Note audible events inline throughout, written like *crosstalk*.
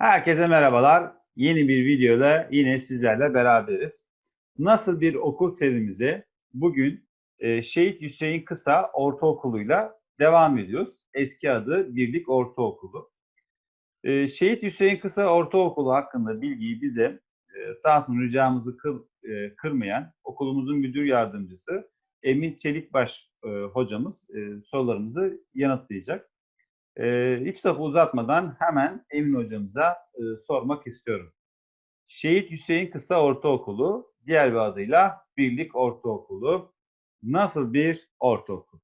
Herkese merhabalar. Yeni bir videoda yine sizlerle beraberiz. Nasıl bir okul serimize bugün e, Şehit Hüseyin Kısa Ortaokulu'yla devam ediyoruz. Eski adı Birlik Ortaokulu. E, Şehit Hüseyin Kısa Ortaokulu hakkında bilgiyi bize e, sağ olsun ricamızı kır, e, kırmayan okulumuzun müdür yardımcısı Emin Çelikbaş e, hocamız e, sorularımızı yanıtlayacak. Ee, hiç lafı uzatmadan hemen Emin hocamıza e, sormak istiyorum. Şehit Hüseyin Kısa Ortaokulu, diğer bir adıyla Birlik Ortaokulu. Nasıl bir ortaokul?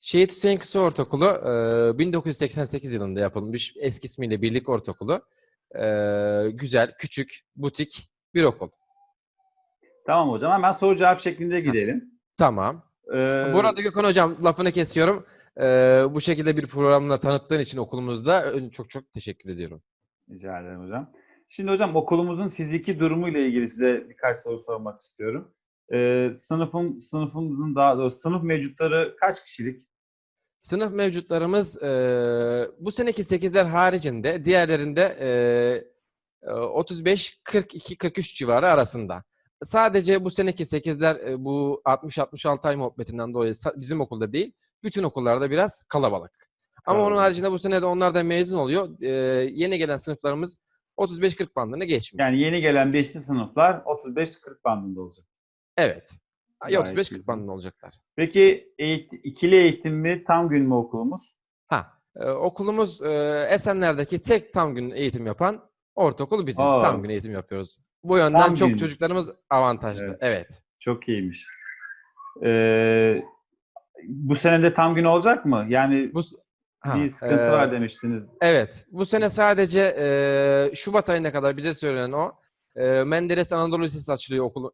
Şehit Hüseyin Kısa Ortaokulu e, 1988 yılında yapılmış eski ismiyle Birlik Ortaokulu. E, Güzel, küçük, butik bir okul. Tamam hocam hemen soru cevap şeklinde gidelim. Tamam. Ee, Bu arada Gökhan Hocam lafını kesiyorum. E, bu şekilde bir programla tanıttığın için okulumuzda ön- çok çok teşekkür ediyorum. Rica ederim hocam. Şimdi hocam okulumuzun fiziki durumu ile ilgili size birkaç soru sormak istiyorum. Ee, sınıfın sınıfımızın daha doğrusu sınıf mevcutları kaç kişilik? Sınıf mevcutlarımız e, bu seneki 8'ler haricinde diğerlerinde e, e, 35, 42, 43 civarı arasında. Sadece bu seneki 8'ler e, bu 60-66 ay muhabbetinden dolayı bizim okulda değil, bütün okullarda biraz kalabalık. Ama onun Kalabalık. haricinde bu sene de onlar da mezun oluyor. E, yeni gelen sınıflarımız 35-40 bandını geçmiyor. Yani yeni gelen 5. sınıflar 35-40 bandında olacak. Evet. Gayet 35-40 güzel. bandında olacaklar. Peki eğit- ikili eğitim mi, tam gün mü okulumuz? Ha, e, okulumuz e, Esenler'deki tek tam gün eğitim yapan ortaokul biziz. Aa. Tam gün eğitim yapıyoruz. Bu yönden Tam çok gün. çocuklarımız avantajlı. Evet. Evet. Çok iyiymiş. Ee, bu sene de tam gün olacak mı? Yani Bu ha, bir sıkıntı e, var demiştiniz. Evet. Bu sene sadece e, Şubat ayına kadar bize söylenen o. E, Menderes Anadolu Lisesi açılıyor okul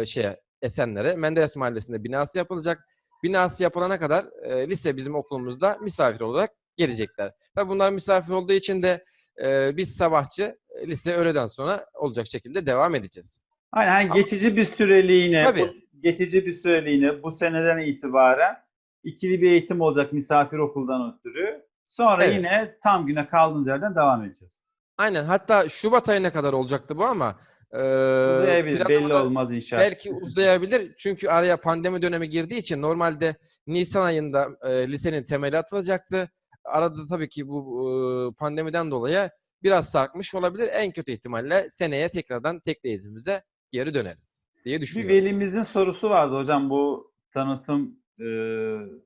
e, şeye Esenler'e. Menderes Mahallesi'nde binası yapılacak. Binası yapılana kadar e, lise bizim okulumuzda misafir olarak gelecekler. Tabii bunlar misafir olduğu için de e, biz sabahçı lise öğleden sonra olacak şekilde devam edeceğiz. Aynen hani geçici bir süreliğine, Tabii. bu, geçici bir süreliğine bu seneden itibaren ikili bir eğitim olacak misafir okuldan ötürü. Sonra Evet. yine tam güne kaldığınız yerden devam edeceğiz. Aynen. Hatta Şubat ayına kadar olacaktı bu ama e, Uzayabilir, belli olmaz inşaat. belki uzayabilir. Çünkü araya pandemi dönemi girdiği için normalde Nisan ayında e, lisenin temeli atılacaktı. Arada tabii ki bu e, pandemiden dolayı biraz sarkmış olabilir. En kötü ihtimalle seneye tekrardan tekli eğitimimize geri döneriz diye Bir düşünüyorum. velimizin sorusu vardı hocam bu tanıtım e,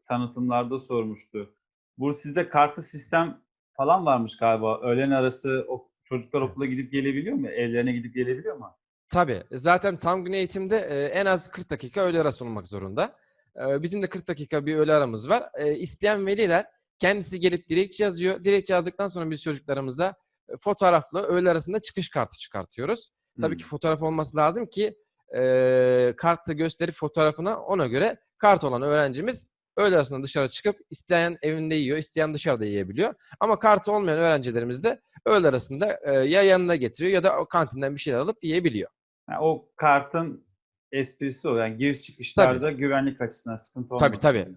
tanıtımlarda sormuştu. Bu sizde kartı sistem falan varmış galiba. Öğlen arası o çocuklar okula gidip gelebiliyor mu? Evlerine gidip gelebiliyor mu? Tabii. Zaten tam gün eğitimde e, en az 40 dakika öğle arası olmak zorunda. E, bizim de 40 dakika bir öğle aramız var. E, isteyen veliler kendisi gelip dilekçe yazıyor. Dilekçe yazdıktan sonra biz çocuklarımıza fotoğraflı öğle arasında çıkış kartı çıkartıyoruz. Tabii Hmm. ki fotoğraf olması lazım ki e, kartı gösterip fotoğrafına ona göre kart olan öğrencimiz öğle arasında dışarı çıkıp isteyen evinde yiyor, isteyen dışarıda yiyebiliyor. Ama kartı olmayan öğrencilerimiz de öğle arasında e, ya yanına getiriyor ya da o kantinden bir şeyler alıp yiyebiliyor. Yani o kartın esprisi o. Yani giriş çıkışlarda güvenlik açısından sıkıntı olmasın. Tabii, tabii.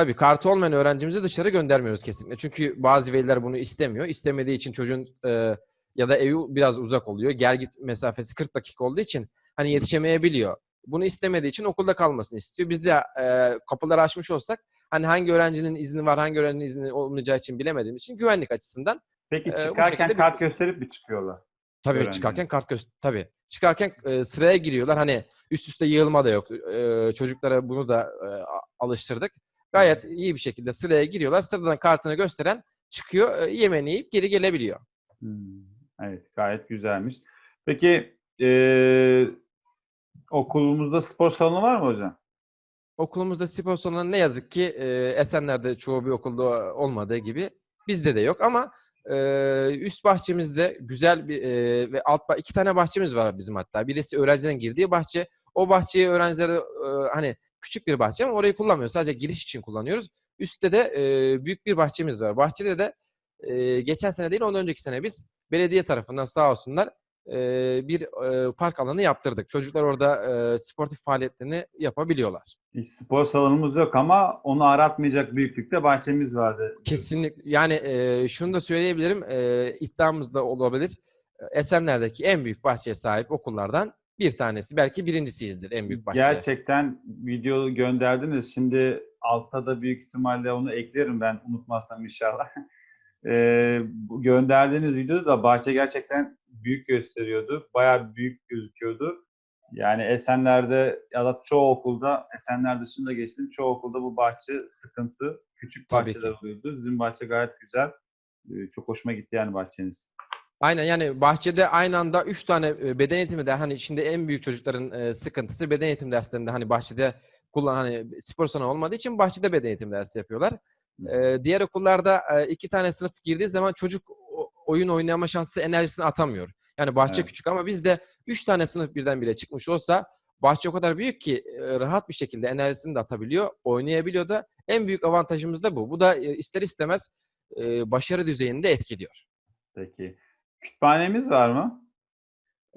Tabii kartı olmayan öğrencimizi dışarı göndermiyoruz kesinlikle. Çünkü bazı veliler bunu istemiyor. İstemediği için çocuğun e, ya da evi biraz uzak oluyor. Gel git mesafesi 40 dakika olduğu için hani yetişemeyebiliyor. Bunu istemediği için okulda kalmasını istiyor. Biz de e, kapıları açmış olsak hani hangi öğrencinin izni var, hangi öğrencinin izni olmayacağı için bilemediğim için güvenlik açısından Peki bu çıkarken bir- kart gösterip mi çıkıyorlar? Tabii Öğrenci. çıkarken kart göster. Tabii. Çıkarken e, sıraya giriyorlar. Hani üst üste yığılma da yok. E, çocuklara bunu da e, alıştırdık. Gayet iyi bir şekilde sıraya giriyorlar. Sıradan kartını gösteren çıkıyor. E, yemeğini yiyip geri gelebiliyor. Hmm, Evet, gayet güzelmiş. Peki eee, okulumuzda spor salonu var mı hocam? Okulumuzda spor salonu ne yazık ki e, Esenler'de çoğu bir okulda olmadığı gibi bizde de yok ama e, üst bahçemizde güzel bir e, ve alt iki tane bahçemiz var bizim hatta. Birisi öğrencilerin girdiği bahçe. O bahçeyi öğrencilere e, hani küçük bir bahçe ama orayı kullanmıyoruz. Sadece giriş için kullanıyoruz. Üstte de e, büyük bir bahçemiz var. Bahçede de e, geçen sene değil ondan önceki sene biz belediye tarafından sağ olsunlar e, bir e, park alanı yaptırdık. Çocuklar orada e, sportif faaliyetlerini yapabiliyorlar. Hiç spor salonumuz yok ama onu aratmayacak büyüklükte bahçemiz vardı. Kesinlikle. Yani e, şunu da söyleyebilirim. E, iddiamız da olabilir. Esenler'deki en büyük bahçeye sahip okullardan bir tanesi. Belki birincisiyizdir en büyük bahçe. Gerçekten video gönderdiniz. Şimdi altta da büyük ihtimalle onu eklerim ben unutmazsam inşallah. *laughs* Bu gönderdiğiniz videoda da bahçe gerçekten büyük gösteriyordu. Bayağı büyük gözüküyordu. Yani Esenler'de ya da çoğu okulda, Esenler dışında geçtim çoğu okulda bu bahçe sıkıntı. Küçük Tabii bahçeler ki. oluyordu. Bizim bahçe gayet güzel. Ee, çok hoşuma gitti yani bahçeniz. Aynen yani bahçede aynı anda 3 tane e, beden eğitimi de hani şimdi en büyük çocukların e, sıkıntısı beden eğitim derslerinde hani bahçede kullan hani spor salonu olmadığı için bahçede beden eğitim dersi yapıyorlar. E, diğer okullarda e, iki tane sınıf girdiği zaman çocuk oyun oynayama şansı enerjisini atamıyor. Yani bahçe Evet. küçük ama bizde 3 tane sınıf birden bile çıkmış olsa bahçe o kadar büyük ki e, rahat bir şekilde enerjisini de atabiliyor, oynayabiliyor da en büyük avantajımız da bu. Bu da e, ister istemez e, başarı düzeyini de etkiliyor. Peki. Kütüphanemiz var mı?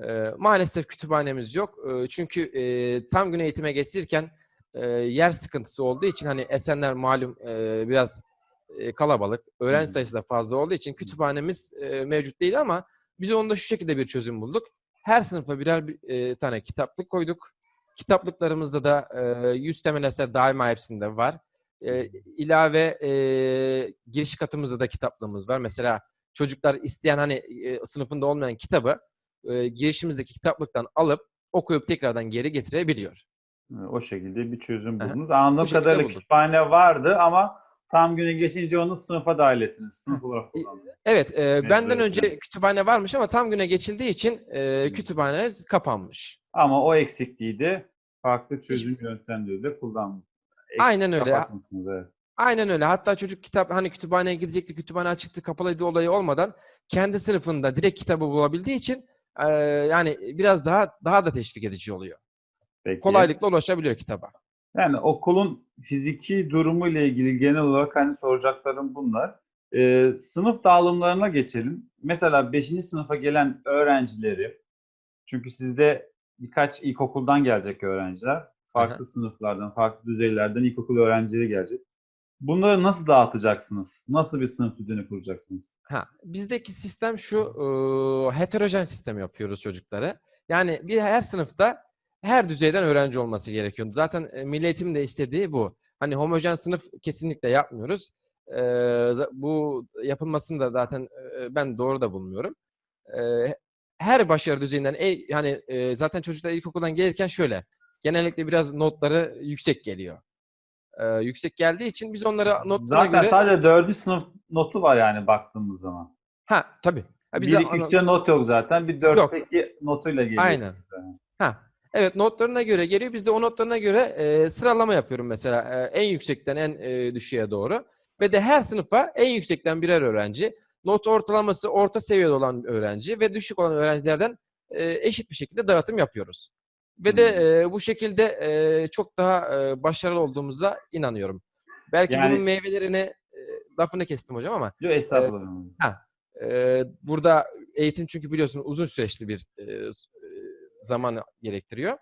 Ee, maalesef kütüphanemiz yok. Ee, çünkü e, tam gün eğitime geçirirken e, yer sıkıntısı olduğu için hani Esenler malum e, biraz e, kalabalık. Öğrenci Hı. sayısı da fazla olduğu için kütüphanemiz e, mevcut değil ama biz onda şu şekilde bir çözüm bulduk. Her sınıfa birer bir, e, tane kitaplık koyduk. Kitaplıklarımızda da e, 100 temel eser daima hepsinde var. E, ilave e, giriş katımızda da kitaplığımız var. Mesela çocuklar isteyen hani e, sınıfında olmayan kitabı e, girişimizdeki kitaplıktan alıp okuyup tekrardan geri getirebiliyor. Ee, O şekilde bir çözüm Aha. buldunuz. Anladığım kadarıyla bulduk. kütüphane vardı ama tam güne geçince onu sınıfa dahil ettiniz. Sınıf olarak E, kullandınız. Evet, e, benden önce kütüphane varmış ama tam güne geçildiği için e, kütüphane kapanmış. Ama o eksikliği farklı çözüm yöntemleri de kullandınız. Eksik Aynen öyle. evet. Aynen öyle. Hatta çocuk kitap hani kütüphaneye gidecekti, kütüphane açıktı, kapalıydı olayı olmadan kendi sınıfında direkt kitabı bulabildiği için e, yani biraz daha daha da teşvik edici oluyor. Peki. Kolaylıkla ulaşabiliyor kitaba. Yani okulun fiziki durumu ile ilgili genel olarak hani soracaklarım bunlar. Ee, sınıf dağılımlarına geçelim. Mesela 5. sınıfa gelen öğrencileri, çünkü sizde birkaç ilkokuldan gelecek öğrenciler, farklı sınıflardan, farklı düzeylerden ilkokul öğrencileri gelecek. Bunları nasıl dağıtacaksınız? Nasıl bir sınıf düzeni kuracaksınız? Ha, bizdeki sistem şu, e, heterojen sistem yapıyoruz çocuklara. Yani bir her sınıfta her düzeyden öğrenci olması gerekiyor. Zaten e, Milli de istediği bu. Hani homojen sınıf kesinlikle yapmıyoruz. E, bu yapılmasını da zaten e, ben doğru da bulmuyorum. E, her başarı düzeyinden, e, hani e, zaten çocuklar ilkokuldan gelirken şöyle, genellikle biraz notları yüksek geliyor. E, yüksek geldiği için biz onlara notlarına Zaten göre... sadece 4. sınıf notu var yani baktığımız zaman. Ha tabii. Ha, 1 bize 2 ana- 3'te not yok zaten. Bir 4'teki notuyla geliyor. Aynen. Ha. Evet notlarına göre geliyor. Biz de o notlarına göre e, sıralama yapıyorum mesela. E, en yüksekten en e, düşüğe doğru. Ve de her sınıfa en yüksekten birer öğrenci. Not ortalaması orta seviyede olan öğrenci ve düşük olan öğrencilerden e, eşit bir şekilde dağıtım yapıyoruz. Ve de e, bu şekilde e, çok daha e, başarılı olduğumuza inanıyorum. Belki Yani- bunun meyvelerini e, lafını kestim hocam ama Yok estağfurullah. ee, burada eğitim çünkü biliyorsunuz uzun süreçli bir e, s- e, zaman gerektiriyor.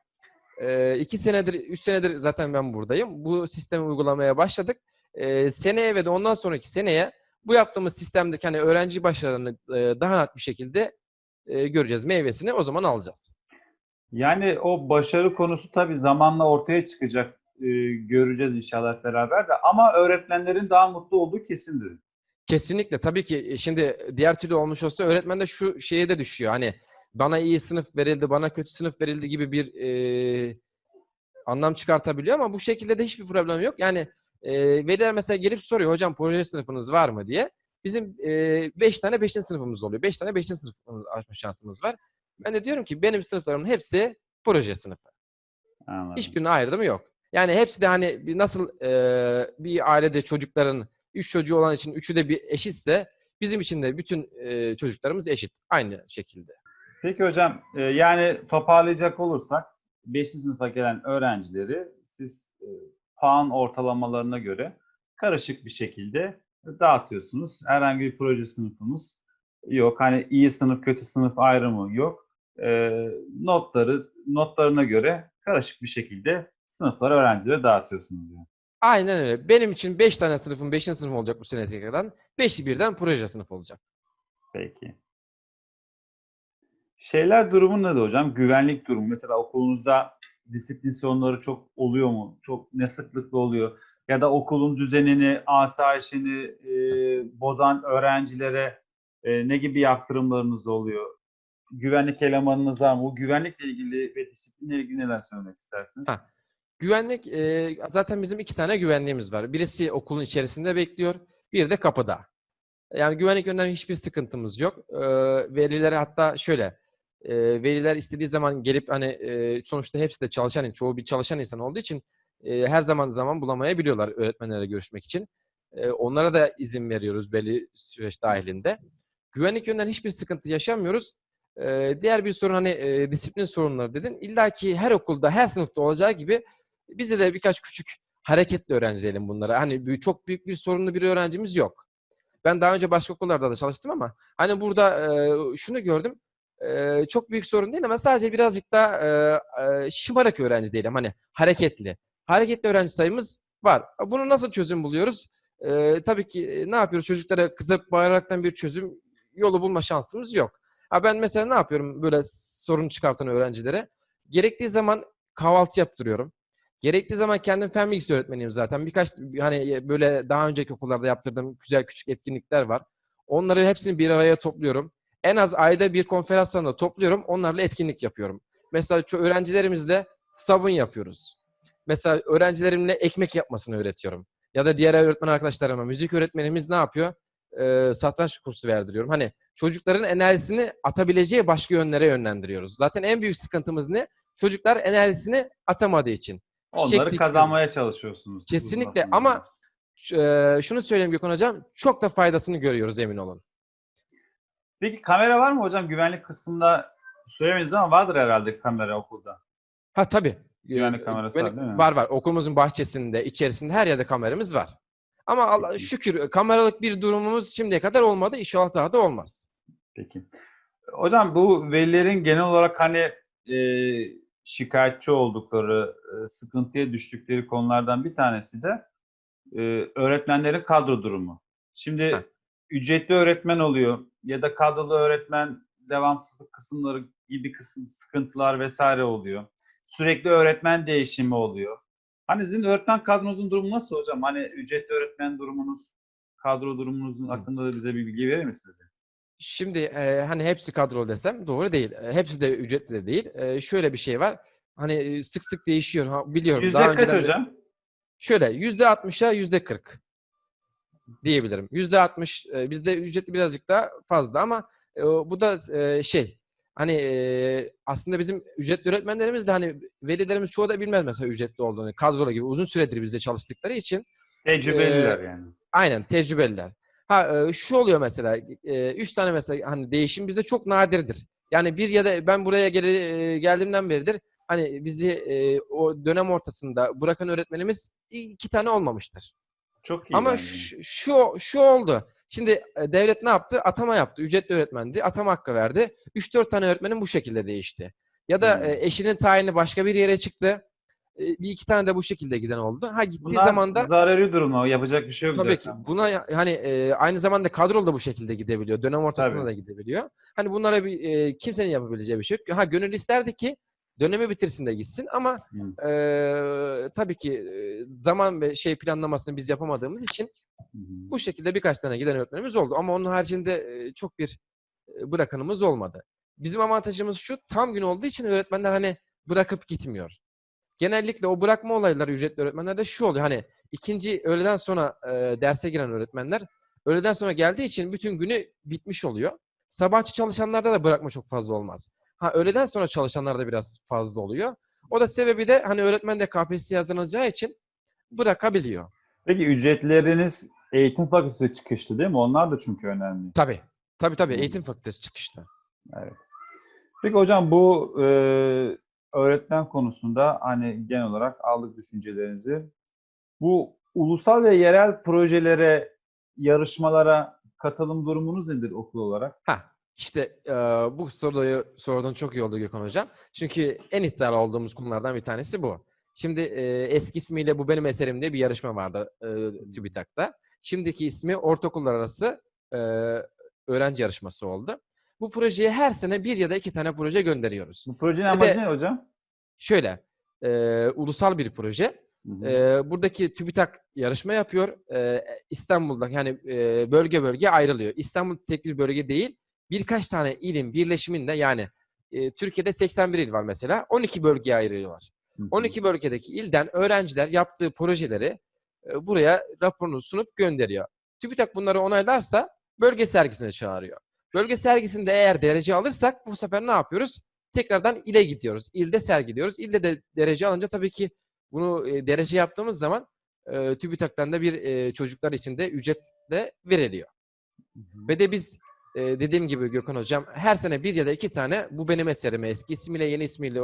E, iki senedir, üç senedir zaten ben buradayım. Bu sistemi uygulamaya başladık. E, seneye ve de ondan sonraki seneye bu yaptığımız sistemdeki hani öğrenci başarılarını e, daha net bir şekilde e, göreceğiz. Meyvesini o zaman alacağız. Yani o başarı konusu tabii zamanla ortaya çıkacak. Ee, göreceğiz inşallah beraber de. Ama öğretmenlerin daha mutlu olduğu kesindir. Kesinlikle tabii ki e, şimdi diğer türlü olmuş olsa öğretmen de şu şeye de düşüyor. Hani bana iyi sınıf verildi, bana kötü sınıf verildi gibi bir e, anlam çıkartabiliyor ama bu şekilde de hiçbir problem yok. Yani e, veliler mesela gelip soruyor hocam proje sınıfınız var mı diye. Bizim 5 tane 5. sınıfımız oluyor. 5 tane 5. sınıfımız açma şansımız var. Ben de diyorum ki benim sınıflarımın hepsi proje sınıfı. Anladım. Hiçbirinin ayrımı yok. Yani hepsi de hani nasıl e, bir ailede çocukların üç çocuğu olan için üçü de bir eşitse bizim için de bütün e, çocuklarımız eşit. Aynı şekilde. Peki hocam e, yani toparlayacak olursak 5. sınıfa gelen öğrencileri siz e, puan ortalamalarına göre karışık bir şekilde dağıtıyorsunuz. Herhangi bir proje sınıfımız yok. Hani iyi sınıf kötü sınıf ayrımı yok. E, notları notlarına göre karışık bir şekilde sınıflara öğrencilere dağıtıyorsunuz diyor. Aynen öyle. Benim için 5 tane sınıfım 5. sınıf olacak bu sene tekrardan. 5'i birden proje sınıf olacak. Peki. Şeyler durumu nedir hocam? Güvenlik durumu. Mesela okulunuzda disiplin sorunları çok oluyor mu? Çok ne sıklıkla oluyor? Ya da okulun düzenini, asayişini e, bozan öğrencilere e, ne gibi yaptırımlarınız oluyor? Güvenlik elemanınız var mı? Bu güvenlikle ilgili ve disiplinle ilgili neler söylemek istersiniz? Ha. Güvenlik, e, zaten bizim iki tane güvenliğimiz var. Birisi okulun içerisinde bekliyor, bir de kapıda. Yani güvenlik yönden hiçbir sıkıntımız yok. E, velilere hatta şöyle, e, veliler istediği zaman gelip hani e, sonuçta hepsi de çalışan, çoğu bir çalışan insan olduğu için e, her zaman zaman bulamayabiliyorlar öğretmenlerle görüşmek için. E, onlara da izin veriyoruz belli süreç dahilinde. Güvenlik yönden hiçbir sıkıntı yaşamıyoruz. E, diğer bir sorun hani e, disiplin sorunları dedin. İlla ki her okulda, her sınıfta olacağı gibi Bizde de birkaç küçük hareketli öğrenci diyelim bunlara. Hani çok büyük bir sorunlu bir öğrencimiz yok. Ben daha önce başka okullarda da çalıştım ama hani burada e, şunu gördüm. E, çok büyük sorun değil ama sadece birazcık da e, e, şımarık öğrenci diyelim. Hani hareketli. Hareketli öğrenci sayımız var. Bunu nasıl çözüm buluyoruz? E, tabii ki e, ne yapıyoruz? Çocuklara kızıp bağıraraktan bir çözüm yolu bulma şansımız yok. Ha ben mesela ne yapıyorum böyle sorun çıkartan öğrencilere? Gerektiği zaman kahvaltı yaptırıyorum. Gerektiği zaman kendim fen bilgisi öğretmeniyim zaten. Birkaç hani böyle daha önceki okullarda yaptırdığım güzel küçük etkinlikler var. Onları hepsini bir araya topluyorum. En az ayda bir konferans salonunda topluyorum. Onlarla etkinlik yapıyorum. Mesela öğrencilerimizle sabun yapıyoruz. Mesela öğrencilerimle ekmek yapmasını öğretiyorum. Ya da diğer öğretmen arkadaşlarıma müzik öğretmenimiz ne yapıyor? Ee, satranç kursu verdiriyorum. Hani çocukların enerjisini atabileceği başka yönlere yönlendiriyoruz. Zaten en büyük sıkıntımız ne? Çocuklar enerjisini atamadığı için. Onları çiçeklik kazanmaya çalışıyorsunuz. Kesinlikle ama e, şunu söyleyeyim Gökhan Hocam, çok da faydasını görüyoruz emin olun. Peki kamera var mı hocam? Güvenlik kısmında söylemediniz ama vardır herhalde kamera okulda. Ha tabii. Güvenlik kamerası var, değil mi? Var var. Okulumuzun bahçesinde, içerisinde her yerde kameramız var. Ama Allah şükür kameralık bir durumumuz şimdiye kadar olmadı. İnşallah daha da olmaz. Peki. Hocam bu velilerin genel olarak hani e, şikayetçi oldukları, e, sıkıntıya düştükleri konulardan bir tanesi de e, öğretmenlerin kadro durumu. Şimdi Heh. ücretli öğretmen oluyor ya da kadrolu öğretmen devamsızlık kısımları gibi kısım, sıkıntılar vesaire oluyor. Sürekli öğretmen değişimi oluyor. Hani sizin öğretmen kadronuzun durumu nasıl hocam? Hani ücretli öğretmen durumunuz, kadro durumunuzun hakkında da bize bir bilgi verir misiniz? Şimdi e, hani hepsi kadrolu desem doğru değil. E, hepsi de ücretli de değil. E, şöyle bir şey var. Hani e, sık sık değişiyor. Ha, biliyorum. Yüzde daha kaç önceden de- hocam? Şöyle yüzde altmışa yüzde kırk diyebilirim. Yüzde altmış e, bizde ücretli birazcık daha fazla ama e, bu da e, şey hani e, aslında bizim ücretli öğretmenlerimiz de hani velilerimiz çoğu da bilmez mesela ücretli olduğunu. Kadrolu gibi uzun süredir bizde çalıştıkları için Tecrübeliler Ee, yani. aynen tecrübeliler. Ha e, şu oluyor mesela e, üç tane mesela hani değişim bizde çok nadirdir. Yani bir ya da ben buraya gele, e, geldiğimden beridir hani bizi e, o dönem ortasında bırakan öğretmenimiz iki tane olmamıştır. Çok iyi Ama bence. şu, şu şu oldu. Şimdi e, devlet ne yaptı? Atama yaptı. Ücretli öğretmendi. Atama hakkı verdi. 3-4 tane öğretmenin bu şekilde değişti. Ya da Hmm. e, eşinin tayini başka bir yere çıktı. E, bir iki tane de bu şekilde giden oldu. Ha gittiği Bunlar zaman da zararı durumu. Yapacak bir şey yok tabii ki zaten. buna ya- hani e, aynı zamanda kadrolu da bu şekilde gidebiliyor. Dönem ortasında Tabii. da gidebiliyor. Hani bunlara bir e, kimsenin yapabileceği bir şey yok. Ha gönül isterdi ki dönemi bitirsin de gitsin ama Hı. e, tabii ki zaman ve şey planlamasını biz yapamadığımız için. Bu şekilde birkaç tane giden öğretmenimiz oldu. Ama onun haricinde e, çok bir e, bırakanımız olmadı. Bizim avantajımız şu tam gün olduğu için öğretmenler hani bırakıp gitmiyor. Genellikle o bırakma olayları ücretli öğretmenlerde şu oluyor. Hani ikinci öğleden sonra e, derse giren öğretmenler öğleden sonra geldiği için bütün günü bitmiş oluyor. Sabahçı çalışanlarda da bırakma çok fazla olmaz. Ha öğleden sonra çalışanlarda biraz fazla oluyor. O da sebebi de hani öğretmen de KPSS yazılacağı için bırakabiliyor. Peki ücretleriniz eğitim fakültesi çıkışlı değil mi? Onlar da çünkü önemli. Tabii. Tabii tabii. Eğitim fakültesi çıkışta. Evet. Peki hocam bu e, öğretmen konusunda hani genel olarak aldık düşüncelerinizi. Bu ulusal ve yerel projelere, yarışmalara katılım durumunuz nedir okul olarak? Ha. İşte e, bu soruyu sorduğun çok iyi oldu Gökhan Hocam. Çünkü en iddialı olduğumuz konulardan bir tanesi bu. Şimdi e, eski ismiyle Bu Benim Eserim diye bir yarışma vardı e, TÜBİTAK'ta. Şimdiki ismi Ortaokullar Arası e, Öğrenci Yarışması oldu. Bu projeye her sene bir ya da iki tane proje gönderiyoruz. Bu projenin Bir de- amacı ne hocam? Şöyle, e, ulusal bir proje. Hı hı. Ee, buradaki TÜBİTAK yarışma yapıyor. Ee, İstanbul'da yani e, bölge bölge ayrılıyor. İstanbul tek bir bölge değil. Birkaç tane ilin birleşiminde yani e, Türkiye'de 81 il var mesela. 12 bölgeye ayırıyorlar. Hı hı. 12 bölgedeki ilden öğrenciler yaptığı projeleri e, buraya raporunu sunup gönderiyor. TÜBİTAK bunları onaylarsa bölge sergisine çağırıyor. Bölge sergisinde eğer derece alırsak bu sefer ne yapıyoruz? Tekrardan ile gidiyoruz. İlde sergiliyoruz. İlde de derece alınca tabii ki bunu e, derece yaptığımız zaman e, TÜBİTAK'tan da bir e, çocuklar için de ücretle veriliyor. Hı hı. Ve de biz e, dediğim gibi Gökhan Hocam her sene bir ya da iki tane bu benim eserime eski ismiyle yeni ismiyle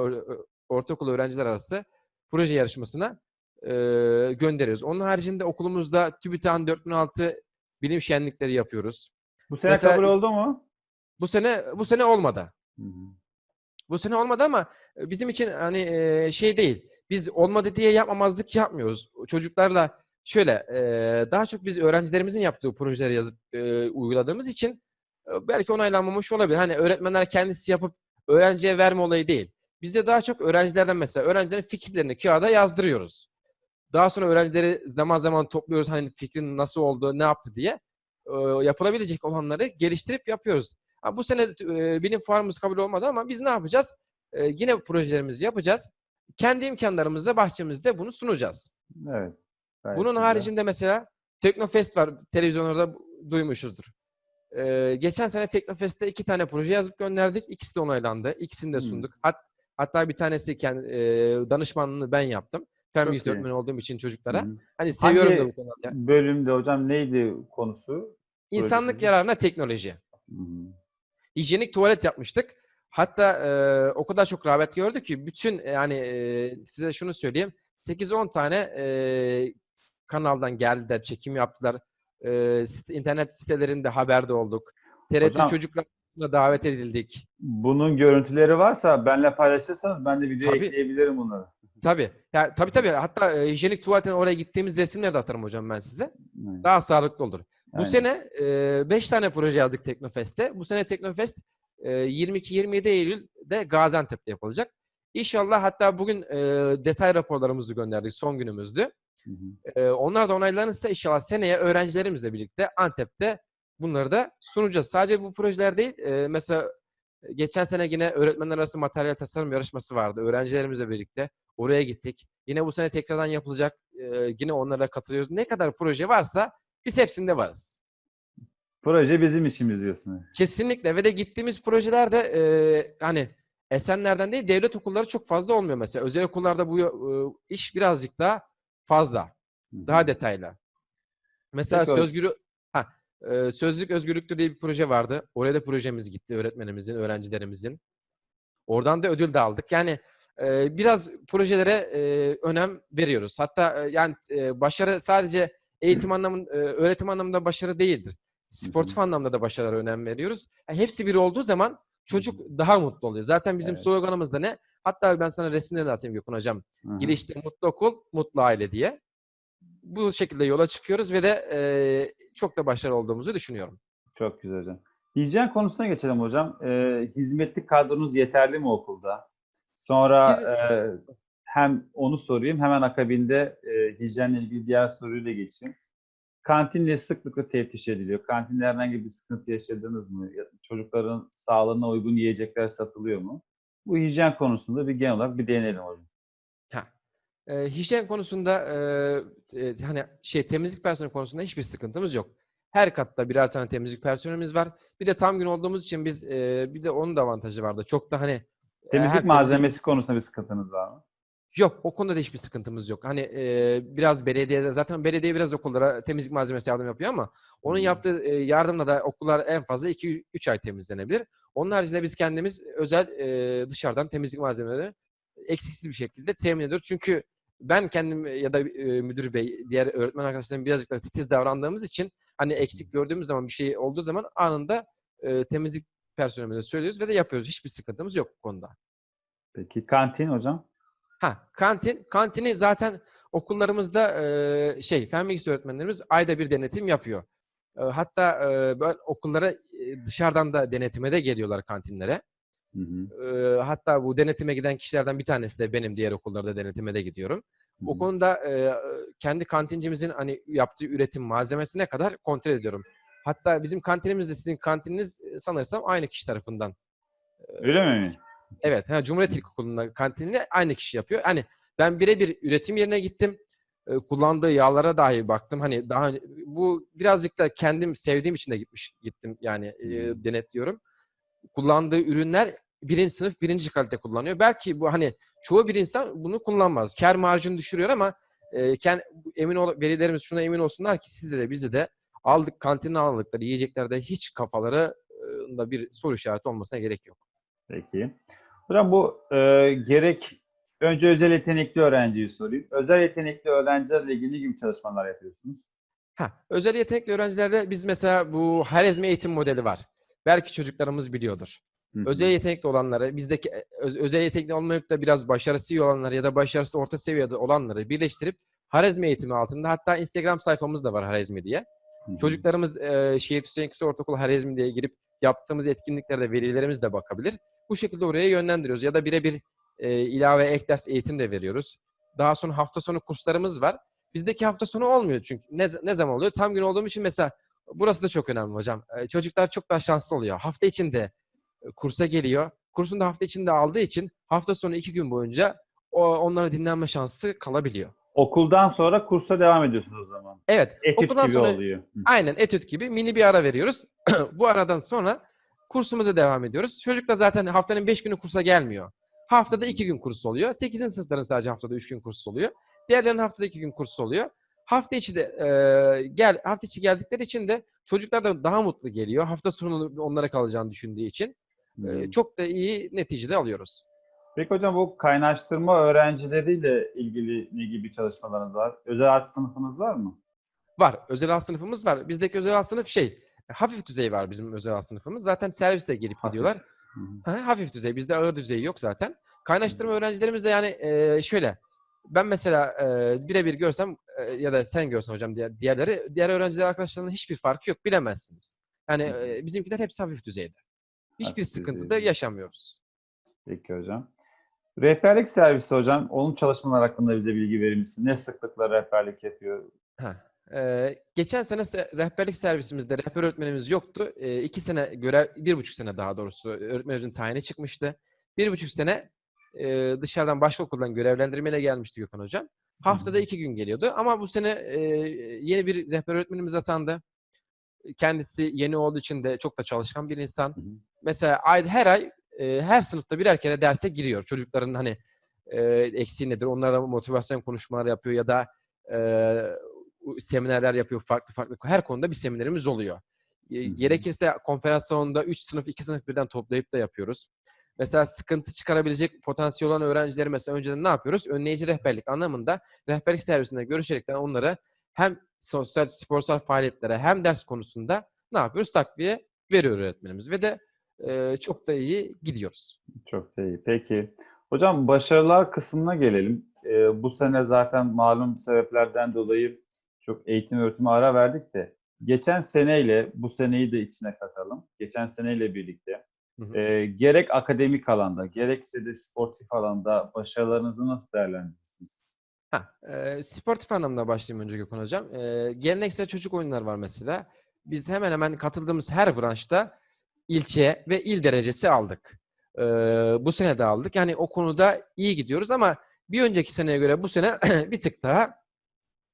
ortaokul öğrenciler arası proje yarışmasına e, gönderiyoruz. Onun haricinde okulumuzda TÜBİTAK'ın 4006 bilim şenlikleri yapıyoruz. Bu sene Mesela- kabul oldu mu? Bu sene bu sene olmadı. Hı hı. Bu sene olmadı ama e, bizim için hani e, şey değil. Biz olmadı diye yapmamazlık yapmıyoruz. Çocuklarla şöyle e, daha çok biz öğrencilerimizin yaptığı projeleri yazıp e, uyguladığımız için e, belki onaylanmamış olabilir. Hani öğretmenler kendisi yapıp öğrenciye verme olayı değil. Biz de daha çok öğrencilerden mesela öğrencilerin fikirlerini kağıda yazdırıyoruz. Daha sonra öğrencileri zaman zaman topluyoruz hani fikrin nasıl oldu, ne yaptı diye. E, yapılabilecek olanları geliştirip yapıyoruz. Ha, bu sene e, bilim fuarımız kabul olmadı ama biz ne yapacağız? E, yine projelerimizi yapacağız. Kendi imkanlarımızla bahçemizde bunu sunacağız. Evet. Bunun güzel. haricinde mesela Teknofest var. Televizyonlarda duymuşuzdur. E, geçen sene Teknofest'te iki tane proje yazıp gönderdik. İkisi de onaylandı. İkisini de Hmm. sunduk. Hat, hatta bir tanesi kendi, e, danışmanlığını ben yaptım. Fen bilgisi öğretmeni olduğum için çocuklara. Hı hı. Hani seviyorum Hangi da bu konuda. bölümde hocam neydi konusu? İnsanlık proje? yararına teknoloji. Hı hı. hijyenik tuvalet yapmıştık. Hatta e, o kadar çok rağbet gördü ki bütün e, yani e, size şunu söyleyeyim. 8-10 tane e, kanaldan geldiler, çekim yaptılar. E, internet sitelerinde haberde olduk. TRT Hocam- çocuklarına davet edildik. Bunun görüntüleri varsa benle paylaşırsanız ben de videoya Tabii. ekleyebilirim bunları. Tabii. Ya, tabii tabii. Hatta e, hijyenik tuvaletin oraya gittiğimiz resimleri de atarım hocam ben size. Evet. Daha sağlıklı olur. Bu Aynen. sene 5 tane proje yazdık Teknofest'te. Bu sene Teknofest e, 22-27 Eylül'de Gaziantep'te yapılacak. İnşallah hatta bugün e, detay raporlarımızı gönderdik. Son günümüzdü. Hı hı. E, onlar da onaylanırsa inşallah seneye öğrencilerimizle birlikte Antep'te bunları da sunacağız. Sadece bu projeler değil. e, mesela geçen sene yine öğretmenler arası materyal tasarım yarışması vardı. Öğrencilerimizle birlikte oraya gittik. Yine bu sene tekrardan yapılacak. E, yine onlara katılıyoruz. Ne kadar proje varsa biz hepsinde varız. Proje bizim işimiz diyorsun. Kesinlikle ve de gittiğimiz projelerde e, hani Esenler'den değil devlet okulları çok fazla olmuyor mesela. Özel okullarda bu e, iş birazcık daha fazla, daha detaylı. Mesela Peki sözgürü ha, e, sözlük özgürlüktür diye bir proje vardı. Oraya da projemiz gitti öğretmenimizin, öğrencilerimizin. Oradan da ödül de aldık. Yani e, biraz projelere e, önem veriyoruz. Hatta e, yani e, başarı sadece eğitim *clears throat* anlamında, öğretim anlamında başarı değildir. Sportif anlamda da başarılara önem veriyoruz. Yani hepsi bir olduğu zaman çocuk daha mutlu oluyor. Zaten bizim Evet. sloganımız da ne? Hatta ben sana resimlerini de atayım Gökhan Hocam. Hı hı. Girişte mutlu okul, mutlu aile diye. Bu şekilde yola çıkıyoruz ve de e, çok da başarılı olduğumuzu düşünüyorum. Çok güzel hocam. Hijyen konusuna geçelim hocam. Ee, hizmetli kadronuz yeterli mi okulda? Sonra Biz- e, hem onu sorayım hemen akabinde e, hijyenle ilgili diğer soruyla geçeyim. Kantinle sıklıkla teftiş ediliyor. Kantinde herhangi bir sıkıntı yaşadınız mı? Çocukların sağlığına uygun yiyecekler satılıyor mu? Bu hijyen konusunda bir genel olarak bir değinelim hocam. E, hijyen konusunda e, e, hani şey temizlik personeli konusunda hiçbir sıkıntımız yok. Her katta birer tane temizlik personelimiz var. Bir de tam gün olduğumuz için biz e, bir de onun da avantajı vardı. Çok da hani e, Temizlik temizlik- malzemesi konusunda bir sıkıntınız var mı? Yok o konuda da hiçbir sıkıntımız yok. Hani e, biraz belediyede zaten belediye biraz okullara temizlik malzemesi yardım yapıyor ama onun Hı. yaptığı e, yardımla da okullar en fazla 2-3 ay temizlenebilir. Onun haricinde biz kendimiz özel e, dışarıdan temizlik malzemeleri eksiksiz bir şekilde temin ediyoruz. Çünkü ben kendim ya da e, müdür bey, diğer öğretmen arkadaşlarım birazcık da titiz davrandığımız için hani eksik gördüğümüz zaman bir şey olduğu zaman anında e, temizlik personelimize söylüyoruz ve de yapıyoruz. Hiçbir sıkıntımız yok bu konuda. Peki kantin hocam? Ha, kantin, kantini zaten okullarımızda e, şey, fen bilgisi öğretmenlerimiz ayda bir denetim yapıyor. E, hatta e, böyle okullara e, dışarıdan da denetime de geliyorlar kantinlere. Hı hı. E, hatta bu denetime giden kişilerden bir tanesi de benim diğer okullarda denetime de gidiyorum. hı O hı. konuda e, kendi kantincimizin hani yaptığı üretim malzemesine kadar kontrol ediyorum. Hatta bizim kantinimizde sizin kantininiz sanırsam aynı kişi tarafından. Öyle mi? Evet, ha, Cumhuriyet İlkokulu'nda kantinini aynı kişi yapıyor. Hani ben birebir üretim yerine gittim. E, kullandığı yağlara dahi baktım. Hani daha bu birazcık da kendim sevdiğim için de gitmiş gittim yani e, denetliyorum. Kullandığı ürünler birinci sınıf birinci kalite kullanıyor. Belki bu hani çoğu bir insan bunu kullanmaz. Kar marjını düşürüyor ama e, kend, emin ol, velilerimiz şuna emin olsunlar ki sizde de bizde de aldık kantine aldıkları yiyeceklerde hiç kafaları da bir soru işareti olmasına gerek yok. Peki. Hocam bu e, gerek önce özel yetenekli öğrenciyi sorayım. Özel yetenekli öğrencilerle ilgili gibi çalışmalar yapıyorsunuz? Ha, özel yetenekli öğrencilerde biz mesela bu Harezmi eğitim modeli var. Belki çocuklarımız biliyordur. Özel yetenekli olanları, bizdeki e, öz- özel yetenekli olmayıp da biraz başarısı iyi olanları ya da başarısı orta seviyede olanları birleştirip Harezmi eğitimi altında hatta Instagram sayfamız da var Harezmi diye. Hı hı. Çocuklarımız e, Şehit Hüseyin Kısa Ortaokulu Harezmi diye girip yaptığımız etkinliklerde velilerimiz de bakabilir. Bu şekilde oraya yönlendiriyoruz. Ya da birebir e, ilave ek ders eğitim de veriyoruz. Daha sonra hafta sonu kurslarımız var. Bizdeki hafta sonu olmuyor çünkü. Ne, ne zaman oluyor? Tam gün olduğum için mesela burası da çok önemli hocam. E, çocuklar çok daha şanslı oluyor. Hafta içinde kursa geliyor. Kursun da hafta içinde aldığı için hafta sonu iki gün boyunca o, onlara dinlenme şansı kalabiliyor. Okuldan sonra kursa devam ediyorsunuz o zaman. Evet. Etüt okuldan gibi sonra oluyor. Aynen etüt gibi mini bir ara veriyoruz. *clears throat* Bu aradan sonra kursumuza devam ediyoruz. Çocuk da zaten haftanın 5 günü kursa gelmiyor. Haftada 2 gün kurs oluyor. 8. sınıfların sadece haftada 3 gün kurs oluyor. Diğerlerinin haftada 2 gün kurs oluyor. Hafta içi de e, gel hafta içi geldikleri için de çocuklar da daha mutlu geliyor. Hafta sonu onlara kalacağını düşündüğü için Hı. çok da iyi neticede alıyoruz. Peki hocam bu kaynaştırma öğrencileriyle ilgili ne gibi çalışmalarınız var? Özel art sınıfınız var mı? Var. Özel alt sınıfımız var. Bizdeki özel alt sınıf şey hafif düzey var bizim özel alt sınıfımız. Zaten servisle gelip Hafif. gidiyorlar. Hı hı. Ha, hafif düzey. Bizde ağır düzey yok zaten. Kaynaştırma öğrencilerimiz de yani e, şöyle. Ben mesela e, birebir görsem e, ya da sen görsen hocam diğer, diğerleri, diğer öğrenciler arkadaşlarının hiçbir farkı yok. Bilemezsiniz. Yani e, bizimkiler hepsi hafif düzeyde. Hiçbir Hafif sıkıntı da yaşamıyoruz. Peki hocam. Rehberlik servisi hocam, onun çalışmalar hakkında bize bilgi verir misin? Ne sıklıkla rehberlik yapıyor? Ha. e, geçen sene se- rehberlik servisimizde rehber öğretmenimiz yoktu. E, iki sene görev, bir buçuk sene daha doğrusu öğretmenimizin tayini çıkmıştı. Bir buçuk sene e, dışarıdan başka okuldan görevlendirmeyle gelmişti Gökhan Hocam. Haftada iki gün geliyordu. Ama bu sene e, yeni bir rehber öğretmenimiz atandı. Kendisi yeni olduğu için de çok da çalışkan bir insan. Hı hı. Mesela ay, her ay e, her sınıfta birer kere derse giriyor. Çocukların hani e, eksiği nedir? Onlara motivasyon konuşmaları yapıyor ya da e, seminerler yapıyor farklı farklı. Her konuda bir seminerimiz oluyor. E. Gerekirse konferans salonunda 3 sınıf, 2 sınıf birden toplayıp da yapıyoruz. Mesela sıkıntı çıkarabilecek potansiyel olan öğrencileri mesela önceden ne yapıyoruz? Önleyici rehberlik anlamında rehberlik servisinde görüşerekten onları hem sosyal sporsal faaliyetlere hem ders konusunda ne yapıyoruz? Takviye veriyor öğretmenimiz ve de e, çok da iyi gidiyoruz. Çok da iyi. Peki. Hocam başarılar kısmına gelelim. Ee, bu sene zaten malum sebeplerden dolayı çok eğitim öğretime ara verdik de geçen seneyle bu seneyi de içine katalım. Geçen seneyle birlikte Hı hı. e, gerek akademik alanda gerekse de sportif alanda başarılarınızı nasıl değerlendirirsiniz? Ha, e, sportif anlamda başlayayım önce Gökhan Hocam. E, geleneksel çocuk oyunları var mesela. Biz hemen hemen katıldığımız her branşta ilçe ve il derecesi aldık. E, bu sene de aldık. Yani o konuda iyi gidiyoruz ama bir önceki seneye göre bu sene *clears throat* bir tık daha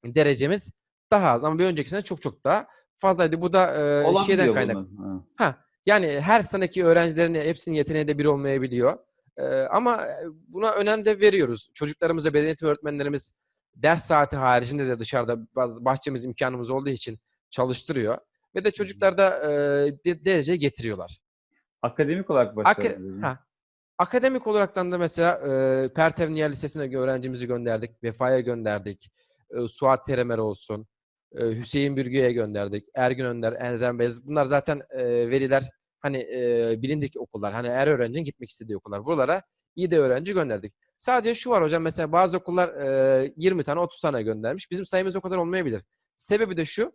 derecemiz daha az. Ama bir önceki sene çok çok daha fazlaydı. Bu da e, Olan şeyden kaynak. Ha. Ha, yani her seneki öğrencilerin hepsinin yeteneği de bir olmayabiliyor. Ee, ama buna önem de veriyoruz. Çocuklarımıza beden eğitimi öğretmenlerimiz ders saati haricinde de dışarıda bazı bahçemiz imkanımız olduğu için çalıştırıyor. Ve de çocuklar da e, de- derece getiriyorlar. Akademik olarak başarılı. ha. Akademik olaraktan da mesela e, Pertev Nihal Lisesi'ne öğrencimizi gönderdik. Vefa'ya gönderdik. E, Suat Teremer olsun. e, Hüseyin Bürgü'ye gönderdik. Ergün Önder, Erdem Bez. Bunlar zaten e, veliler Hani e, bilindik okullar. Hani her öğrencinin gitmek istediği okullar. Buralara iyi de öğrenci gönderdik. Sadece şu var hocam mesela bazı okullar e, 20 tane 30 tane göndermiş. Bizim sayımız o kadar olmayabilir. Sebebi de şu.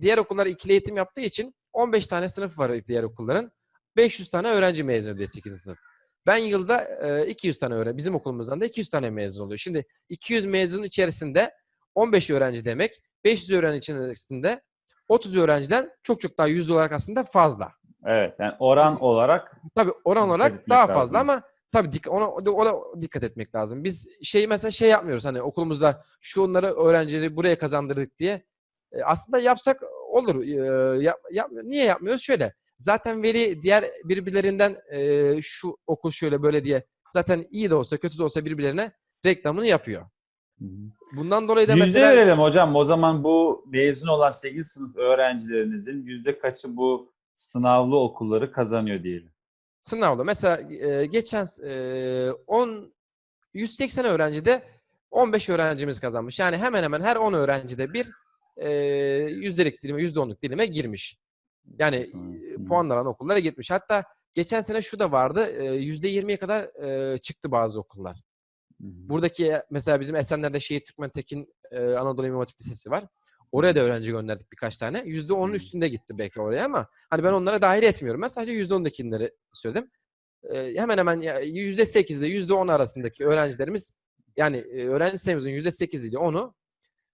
Diğer okullar ikili eğitim yaptığı için 15 tane sınıf var diğer okulların. 500 tane öğrenci mezun oluyor 8. sınıf. Ben yılda e, 200 tane öğrenci, bizim okulumuzdan da 200 tane mezun oluyor. Şimdi 200 mezunun içerisinde 15 öğrenci demek, 500 öğrenci içerisinde 30 öğrenciden çok çok daha yüz olarak aslında fazla. Evet. Yani oran olarak Tabii oran olarak daha lazım. fazla ama tabii dik, ona, ona dikkat etmek lazım. Biz şey mesela şey yapmıyoruz hani okulumuzda şu onları öğrencileri buraya kazandırdık diye. E, aslında yapsak olur. E, yap, yap- niye yapmıyoruz? Şöyle. Zaten veli diğer birbirlerinden e, şu okul şöyle böyle diye zaten iyi de olsa kötü de olsa birbirlerine reklamını yapıyor. Bundan dolayı da yüzde mesela verelim hocam. O zaman bu mezun olan 8 sınıf öğrencilerinizin yüzde kaçı bu sınavlı okulları kazanıyor diyelim. sınavda mesela e, geçen e, 10 180 öğrencide 15 öğrencimiz kazanmış. Yani hemen hemen her 10 öğrencide bir e, yüzdelik dilime, yüzde onluk dilime girmiş. Yani e, Hı. puan alan okullara gitmiş. Hatta geçen sene şu da vardı. e, Yüzde 20'ye kadar e, çıktı bazı okullar. Buradaki mesela bizim Esenler'de Şehit Türkmen Tekin e, Anadolu İmam Hatip Lisesi var. Oraya da öğrenci gönderdik birkaç tane. Yüzde onun Hmm. üstünde gitti belki oraya ama hani ben onlara dahil etmiyorum. Ben sadece yüzde ondakileri söyledim. E, hemen hemen ya- yüzde sekizle yüzde on arasındaki öğrencilerimiz yani öğrenci sayımızın yüzde sekiz ile onu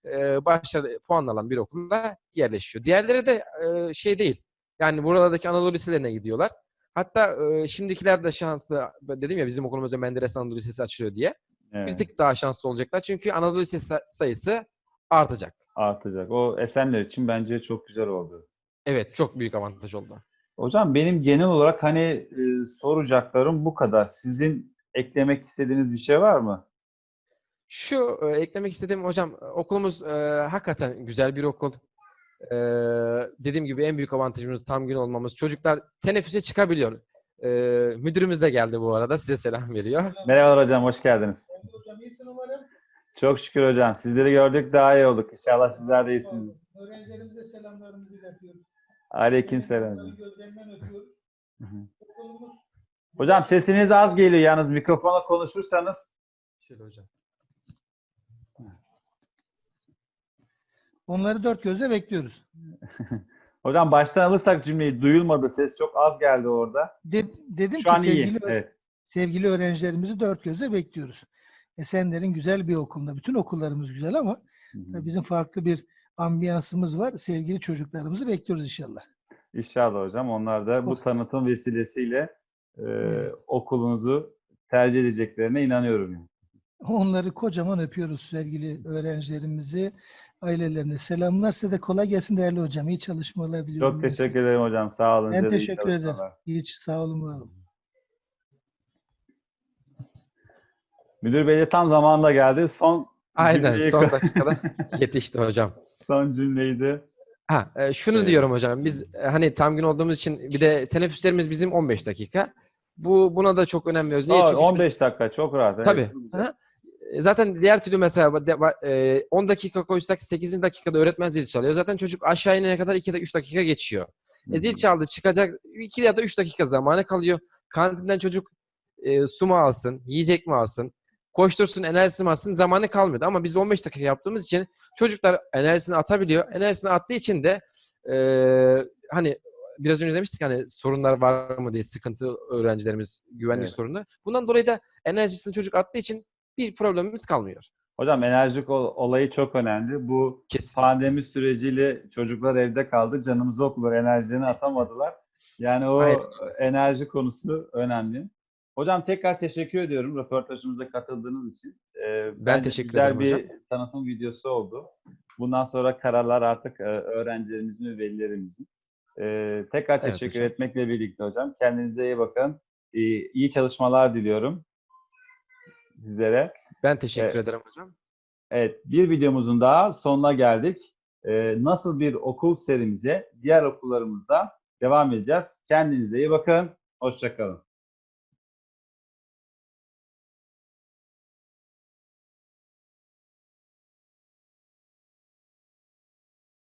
e, başarılı puan alan bir okulda yerleşiyor. Diğerleri de e, şey değil. Yani buralardaki Anadolu liselerine gidiyorlar. Hatta e, şimdikiler de şanslı. Dedim ya bizim okulumuzda Menderes Anadolu Lisesi açılıyor diye bir Evet, tık daha şanslı olacaklar. Çünkü Anadolu Lisesi sa- sayısı artacak. Artacak. O Esenler için bence çok güzel oldu. Evet, çok büyük avantaj oldu. Hocam benim genel olarak hani e, soracaklarım bu kadar. Sizin eklemek istediğiniz bir şey var mı? Şu e, eklemek istediğim hocam e, okulumuz e, hakikaten güzel bir okul. E, dediğim gibi en büyük avantajımız tam gün olmamız. Çocuklar teneffüse çıkabiliyor. E, müdürümüz de geldi bu arada. Size selam veriyor. Merhabalar hocam, hoş geldiniz. Hocam iyisin umarım. Çok şükür hocam. Sizleri gördük daha iyi olduk. İnşallah sizler de iyisiniz. Öğrencilerimize selamlarımızı iletiyoruz. Aleykümselam Onları hocam. Gözlerinden öpüyoruz. Okulumuz Hocam sesiniz az geliyor yalnız mikrofona konuşursanız. Şöyle hocam. Onları dört gözle bekliyoruz. *laughs* Hocam baştan alırsak cümleyi duyulmadı. Ses çok az geldi orada. De- dedim Şu ki an sevgili, iyi. Evet. sevgili öğrencilerimizi dört gözle bekliyoruz. Esenler'in güzel bir okulunda. Bütün okullarımız güzel ama Hı hı. tabii bizim farklı bir ambiyansımız var. Sevgili çocuklarımızı bekliyoruz inşallah. İnşallah hocam. Onlar da bu Oh. tanıtım vesilesiyle e, Evet. okulunuzu tercih edeceklerine inanıyorum. yani. Onları kocaman öpüyoruz sevgili öğrencilerimizi. Ailelerine selamlar. Size de kolay gelsin değerli hocam. İyi çalışmalar diliyorum. Çok teşekkür ederim hocam. Sağ olun. Ben teşekkür ederim. Hiç sağ olun var olun. Müdür Bey de tam zamanında geldi. Son Aynen cümleyi- son dakikada *laughs* yetişti hocam. son cümleydi. Ha, e, şunu Evet. diyorum hocam. Biz e, hani tam gün olduğumuz için bir de teneffüslerimiz bizim 15 dakika. Bu buna da çok önem veriyoruz. Niye? Aa, Çünkü 15 dakika çok rahat. Evet, Tabii. Aha. E, Zaten diğer türlü mesela ba- de- ba- e, 10 dakika koysak 8. dakikada öğretmen zil çalıyor. Zaten çocuk aşağı inene kadar 2 de 3 dakika geçiyor. E, zil çaldı çıkacak 2 ya da 3 dakika zamanı kalıyor. Kantinden çocuk e, su mu alsın, yiyecek mi alsın, koştursun, enerjisi mi alsın zamanı kalmıyordu. Ama biz 15 dakika yaptığımız için çocuklar enerjisini atabiliyor. Enerjisini attığı için de e, hani biraz önce demiştik hani sorunlar var mı diye sıkıntı öğrencilerimiz güvenlik Evet. sorunları. Bundan dolayı da enerjisini çocuk attığı için bir problemimiz kalmıyor. Hocam enerjik ol- olayı çok önemli. Bu Kesin. pandemi süreciyle çocuklar evde kaldı. Canımızı okudular. Enerjilerini atamadılar. Yani o Aynen. enerji konusu önemli. Hocam tekrar teşekkür ediyorum röportajımıza katıldığınız için. Ee, bence teşekkür güzel ederim bir hocam. tanıtım videosu oldu. Bundan sonra kararlar artık e, öğrencilerimizin ve velilerimizin. Ee, tekrar Evet teşekkür hocam. etmekle birlikte hocam. Kendinize iyi bakın. İyi, iyi çalışmalar diliyorum sizlere. Ben teşekkür Evet. ederim hocam. Evet, bir videomuzun daha sonuna geldik. Ee, nasıl bir okul serimize diğer okullarımızda devam edeceğiz. Kendinize iyi bakın. Hoşçakalın.